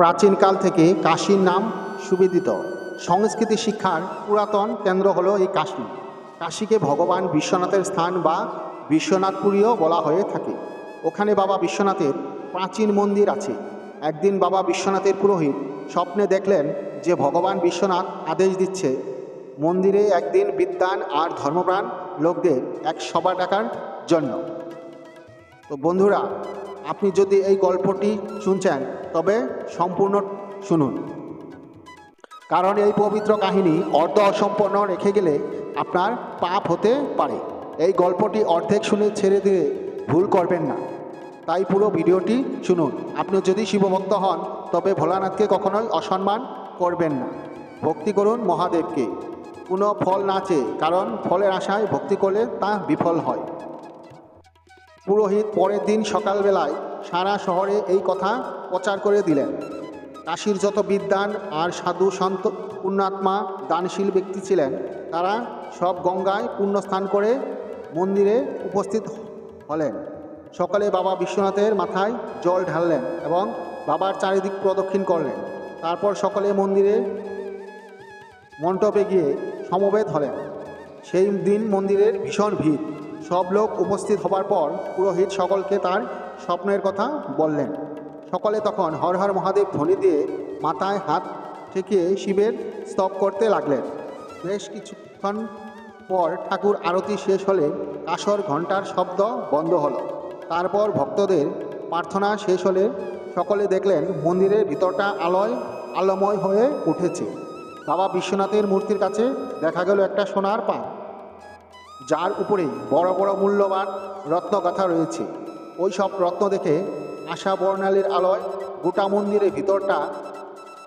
প্রাচীনকাল থেকে কাশীর নাম সুবিদিত। সংস্কৃতি শিক্ষার পুরাতন কেন্দ্র হলো এই কাশী কাশীকে ভগবান বিশ্বনাথের স্থান বা বিশ্বনাথপুরীও বলা হয়ে থাকে। ওখানে বাবা বিশ্বনাথের প্রাচীন মন্দির আছে। একদিন বাবা বিশ্বনাথের পুরোহিত স্বপ্নে দেখলেন যে ভগবান বিশ্বনাথ আদেশ দিচ্ছে, মন্দিরে একদিন বিদ্যান আর ধর্মপ্রাণ লোকদের এক সভা ডাকার জন্য। তো বন্ধুরা আপনি যদি এই গল্পটি শুনছেন, তবে সম্পূর্ণ শুনুন। কারণ এই পবিত্র কাহিনী অর্ধ অসম্পন্ন রেখে গেলে আপনার পাপ হতে পারে। এই গল্পটি অর্ধেক শুনে ছেড়ে দিয়ে ভুল করবেন না। তাই পুরো ভিডিওটি শুনুন। আপনি যদি শিবভক্ত হন, তবে ভোলানাথকে কখনোই অসম্মান করবেন না। ভক্তি করুন মহাদেবকে। কোনো ফল না চেয়ে, কারণ ফলের আশায় ভক্তি করলে তা বিফল হয়। পুরোহিত পরের দিন সকালবেলায় সারা শহরে এই কথা প্রচার করে দিলেন। কাশীর যত বিদ্বান আর সাধু সন্ত পুণ্যাত্মা দানশীল ব্যক্তি ছিলেন, তারা সব গঙ্গায় পুণ্যস্থান করে মন্দিরে উপস্থিত হলেন। সকালে বাবা বিশ্বনাথের মাথায় জল ঢাললেন এবং বাবার চারিদিক প্রদক্ষিণ করলেন। তারপর সকলে মন্দিরে মণ্ডপে গিয়ে সমবেত হলেন। সেই দিন মন্দিরের ভীষণ ভিড়। সব লোক উপস্থিত হবার পর পুরোহিত সকলকে তার স্বপ্নের কথা বললেন। সকলে তখন হর হর মহাদেব ধ্বনি দিয়ে মাথায় হাত ঠেকিয়ে শিবের স্তব করতে লাগলেন। বেশ কিছুক্ষণ পর ঠাকুর আরতি শেষ হলে কাসর ঘণ্টার শব্দ বন্ধ হলো। তারপর ভক্তদের প্রার্থনা শেষ হলে সকলে দেখলেন মন্দিরের ভিতরটা আলোয় আলোময় হয়ে উঠেছে। বাবা বিশ্বনাথের মূর্তির কাছে দেখা গেল একটা সোনার পা যার উপরে বড় বড় মূল্যবান রত্নগাথা রয়েছে। ওই সব রত্ন দেখে আশা বর্ণালীর আলোয় গোটা মন্দিরের ভিতরটা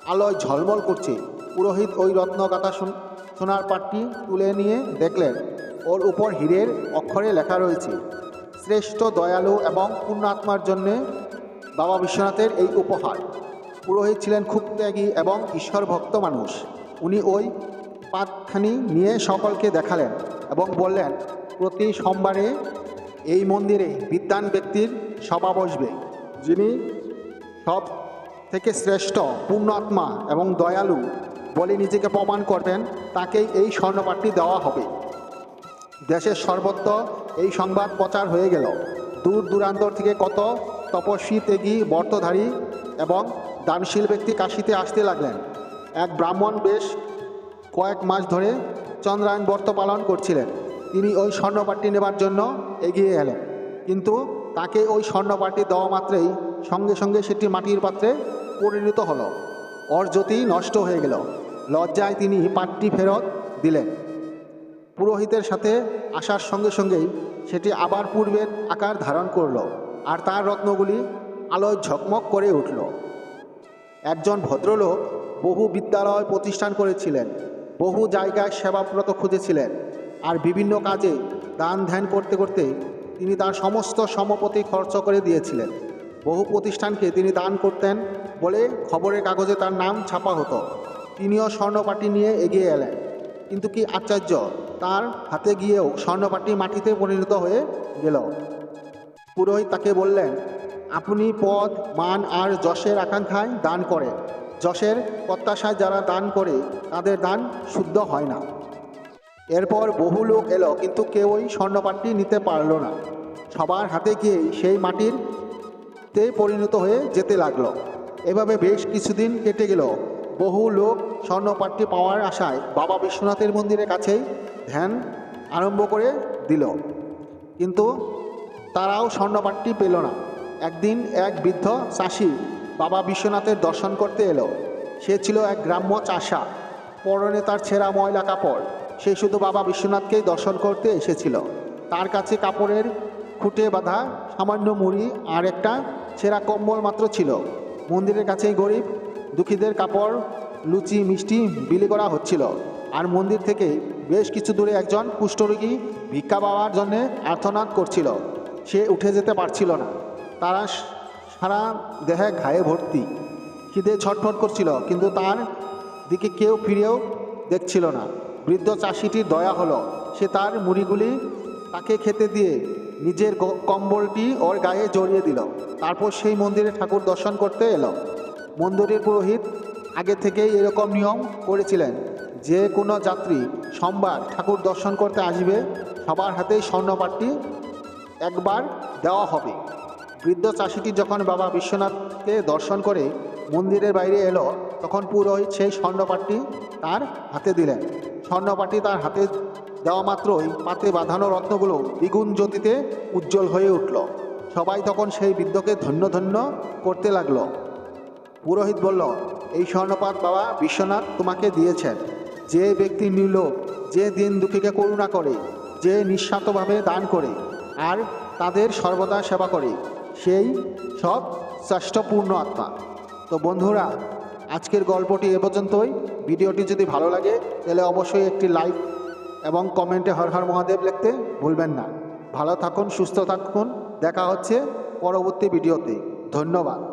আলোয় ঝলমল করছে। পুরোহিত ওই রত্নগাথা সোন- সোনার পাটটি তুলে নিয়ে দেখলেন। ওর উপর হীরের অক্ষরে লেখা রয়েছে, শ্রেষ্ঠ দয়ালু এবং পুণ্যাত্মার জন্যে বাবা বিশ্বনাথের এই উপহার। পুরোহিত ছিলেন খুব ত্যাগী এবং ঈশ্বর ভক্ত মানুষ। উনি ওই পাতখানি নিয়ে সকলকে দেখালেন। এবং বললেন, প্রতি সোমবারে এই মন্দিরে বিদ্যান ব্যক্তির সভা বসবে। যিনি সব থেকে শ্রেষ্ঠ পূর্ণাত্মা এবং দয়ালু বলে নিজেকে প্রমাণ করবেন, তাকেই এই স্বর্ণপাঠটি দেওয়া হবে। দেশের সর্বত্র এই সংবাদ প্রচার হয়ে গেল। দূর দূরান্তর থেকে কত তপস্বী তেগী বর্তধারী এবং দানশীল ব্যক্তি কাশিতে আসতে লাগলেন। এক ব্রাহ্মণ বেশ কয়েক মাস ধরে চন্দ্রায়ণ ব্রত পালন করছিলেন। তিনি ওই স্বর্ণপাঠটি নেবার জন্য এগিয়ে এলেন। কিন্তু তাকে ওই স্বর্ণপাঠটি দেওয়া মাত্রেই সঙ্গে সঙ্গে সেটি মাটির পাত্রে পরিণত হলো। ওর জ্যোতি নষ্ট হয়ে গেল। লজ্জায় তিনি পাঠটি ফেরত দিলেন। পুরোহিতের সাথে আসার সঙ্গে সঙ্গেই সেটি আবার পূর্বের আকার ধারণ করল আর তার রত্নগুলি আলোয় ঝকমক করে উঠল। একজন ভদ্রলোক বহু বিদ্যালয় প্রতিষ্ঠান করেছিলেন। বহু জায়গায় সেবাব্রত খুঁজেছিলেন আর বিভিন্ন কাজে দান ধ্যান করতে করতে তিনি তার সমস্ত সমপতি খরচ করে দিয়েছিলেন। বহু প্রতিষ্ঠানকে তিনি দান করতেন বলে খবরের কাগজে তার নাম ছাপা হতো। তিনিও স্বর্ণপাটি নিয়ে এগিয়ে এলেন। কিন্তু কি আশ্চর্য, তার হাতে গিয়েও স্বর্ণপাটি মাটিতে পরিণত হয়ে গেল। পুরোহিত তাকে বললেন, আপনি পদ, মান আর যশের আকাঙ্ক্ষায় দান করেন। যশের প্রত্যাশায় যারা দান করে, তাদের দান শুদ্ধ হয় না। এরপর বহু লোক এলো, কিন্তু কেউই স্বর্ণপাটটি নিতে পারল না। সবার হাতে গিয়েই সেই মাটির তে পরিণত হয়ে যেতে লাগল। এভাবে বেশ কিছুদিন কেটে গেল। বহু লোক স্বর্ণপাটটি পাওয়ার আশায় বাবা বিশ্বনাথের মন্দিরের কাছেই ধ্যান আরম্ভ করে দিল। কিন্তু তারাও স্বর্ণপাটটি পেল না। একদিন এক বৃদ্ধ চাষি বাবা বিশ্বনাথের দর্শন করতে এলো। সে ছিল এক গ্রাম্য চাষা। পরনে তার ছেঁড়া ময়লা কাপড়। সে শুধু বাবা বিশ্বনাথকেই দর্শন করতে এসেছিল। তার কাছে কাপড়ের খুঁটে বাঁধা সামান্য মুড়ি আর একটা ছেঁড়া কম্বল মাত্র ছিল। মন্দিরের কাছেই গরিব, দুঃখীদের কাপড়, লুচি, মিষ্টি বিলি করা হচ্ছিল। আর মন্দির থেকে বেশ কিছু দূরে একজন কুষ্ঠরোগী ভিক্ষা পাওয়ার জন্যে আর্থনাদ করছিল। সে উঠে যেতে পারছিল না। তারা সারা দেহে ঘায়ে ভর্তি। খিদে ছটফট করছিল, কিন্তু তার দিকে কেউ ফিরেও দেখছিল না। বৃদ্ধ চাষিটির দয়া হলো, সে তার মুড়িগুলি তাকে খেতে দিয়ে নিজের কম্বলটি ওর গায়ে জড়িয়ে দিল। তারপর সেই মন্দিরে ঠাকুর দর্শন করতে এলো। মন্দিরের পুরোহিত আগে থেকেই এরকম নিয়ম করেছিলেন, যে কোনো যাত্রী সোমবার ঠাকুর দর্শন করতে আসবে, সবার হাতেই স্বর্ণপাটটি একবার দেওয়া হবে। বৃদ্ধ চাষিটি যখন বাবা বিশ্বনাথকে দর্শন করে মন্দিরের বাইরে এলো, তখন পুরোহিত সেই স্বর্ণপাটটি তার হাতে দিলেন। স্বর্ণপাটটি তার হাতে দেওয়া মাত্রই পাতে বাঁধানো রত্নগুলো দ্বিগুণ জ্যোতিতে উজ্জ্বল হয়ে উঠল। সবাই তখন সেই বৃদ্ধকে ধন্য ধন্য করতে লাগল। পুরোহিত বলল, এই স্বর্ণপাত বাবা বিশ্বনাথ তোমাকে দিয়েছেন। যে ব্যক্তি নির্লোভ, যে দিন দুঃখীকে করুণা করে, যে নিঃস্বার্থভাবে দান করে, আর তাদের সর্বদা সেবা করে সেই সব শ্রেষ্ঠপূর্ণ আত্মা। তো বন্ধুরা, আজকের গল্পটি এ পর্যন্তই। ভিডিওটি যদি ভালো লাগে, তাহলে অবশ্যই একটি লাইক এবং কমেন্টে হর হর মহাদেব লিখতে ভুলবেন না। ভালো থাকুন, সুস্থ থাকুন। দেখা হচ্ছে পরবর্তী ভিডিওতে। ধন্যবাদ।